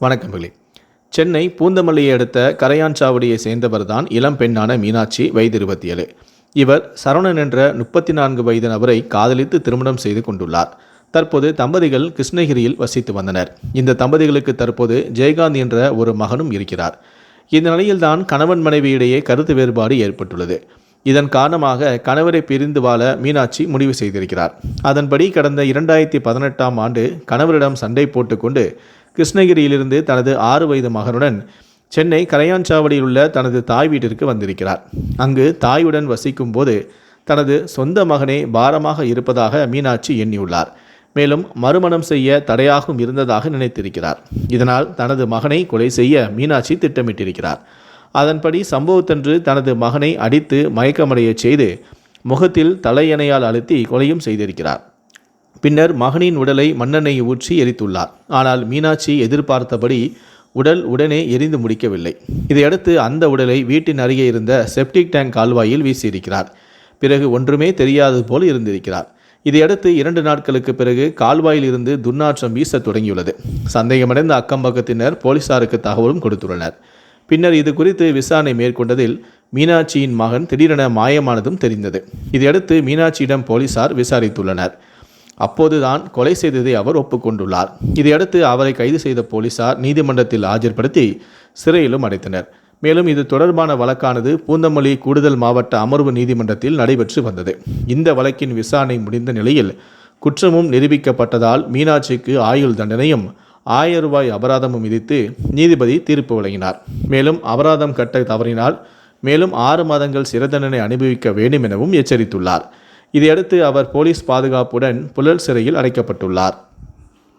வணக்கங்களே சென்னை பூந்தமல்லியை அடுத்த கரையான்சாவடியை சேர்ந்தவர்தான் இளம் பெண்ணான மீனாட்சி வயது இருபத்தி ஏழு. இவர் சரவணன் என்ற முப்பத்தி நான்கு வயது நபரை காதலித்து திருமணம் செய்து கொண்டுள்ளார். தற்போது தம்பதிகள் கிருஷ்ணகிரியில் வசித்து வந்தனர். இந்த தம்பதிகளுக்கு தற்போது ஜெயகாந்த் என்ற ஒரு மகனும் இருக்கிறார். இந்த நிலையில்தான் கணவன் மனைவியிடையே கருத்து வேறுபாடு ஏற்பட்டுள்ளது. இதன் காரணமாக கணவரை பிரிந்து வாழ மீனாட்சி முடிவு செய்திருக்கிறார். அதன்படி கடந்த இரண்டாயிரத்தி பதினெட்டாம் ஆண்டு கணவரிடம் சண்டை போட்டுக்கொண்டு கிருஷ்ணகிரியிலிருந்து தனது ஆறு வயது மகனுடன் சென்னை கரையான்சாவடியில் உள்ள தனது தாய் வீட்டிற்கு வந்திருக்கிறார். அங்கு தாயுடன் வசிக்கும் போது தனது சொந்த மகனே பாரமாக இருப்பதாக மீனாட்சி எண்ணியுள்ளார். மேலும் மறுமணம் செய்ய தடையாகவும் இருந்ததாக நினைத்திருக்கிறார். இதனால் தனது மகனை கொலை செய்ய மீனாட்சி திட்டமிட்டிருக்கிறார். அதன்படி சம்பவத்தன்று தனது மகனை அடித்து மயக்கமடையச் செய்து முகத்தில் தலையணையால் அழுத்தி கொலையும் செய்திருக்கிறார். பின்னர் மகனின் உடலை மண்ணெண்ணெய் ஊற்றி எரித்துள்ளார். ஆனால் மீனாட்சி எதிர்பார்த்தபடி உடல் உடனே எரிந்து முடிக்கவில்லை. இதையடுத்து அந்த உடலை வீட்டின் அருகே இருந்த செப்டிக் டேங்க் கால்வாயில் வீசியிருக்கிறார். பிறகு ஒன்றுமே தெரியாதது போல் இருந்திருக்கிறார். இதையடுத்து இரண்டு நாட்களுக்கு பிறகு கால்வாயில் இருந்து துர்நாற்றம் வீசத் தொடங்கியுள்ளது. சந்தேகமடைந்த அக்கம்பக்கத்தினர் போலீசாருக்கு தகவலும் கொடுத்துள்ளனர். பின்னர் இது குறித்து விசாரணை மேற்கொண்டதில் மீனாட்சியின் மகன் திடீரென மாயமானதும் தெரிந்தது. இதையடுத்து மீனாட்சியிடம் போலீசார் விசாரித்துள்ளனர். அப்போதுதான் கொலை செய்ததை அவர் ஒப்புக்கொண்டுள்ளார். இதையடுத்து அவரை கைது செய்த போலீசார் நீதிமன்றத்தில் ஆஜர்படுத்தி சிறையிலும் அடைத்தனர். மேலும் இது தொடர்பான வழக்கானது பூந்தமல்லி கூடுதல் மாவட்ட அமர்வு நீதிமன்றத்தில் நடைபெற்று வந்தது. இந்த வழக்கின் விசாரணை முடிந்த நிலையில் குற்றமும் நிரூபிக்கப்பட்டதால் மீனாட்சிக்கு ஆயுள் தண்டனையும் ஆயிரம் ரூபாய் அபராதமும் விதித்து நீதிபதி தீர்ப்பு வழங்கினார். மேலும் அபராதம் கட்ட தவறினால் மேலும் ஆறு மாதங்கள் சிறை தண்டனை அனுபவிக்க வேண்டும் எனவும் எச்சரித்துள்ளார். இதையடுத்து அவர் போலீஸ் பாதுகாப்புடன் புழல் சிறையில் அடைக்கப்பட்டுள்ளார்.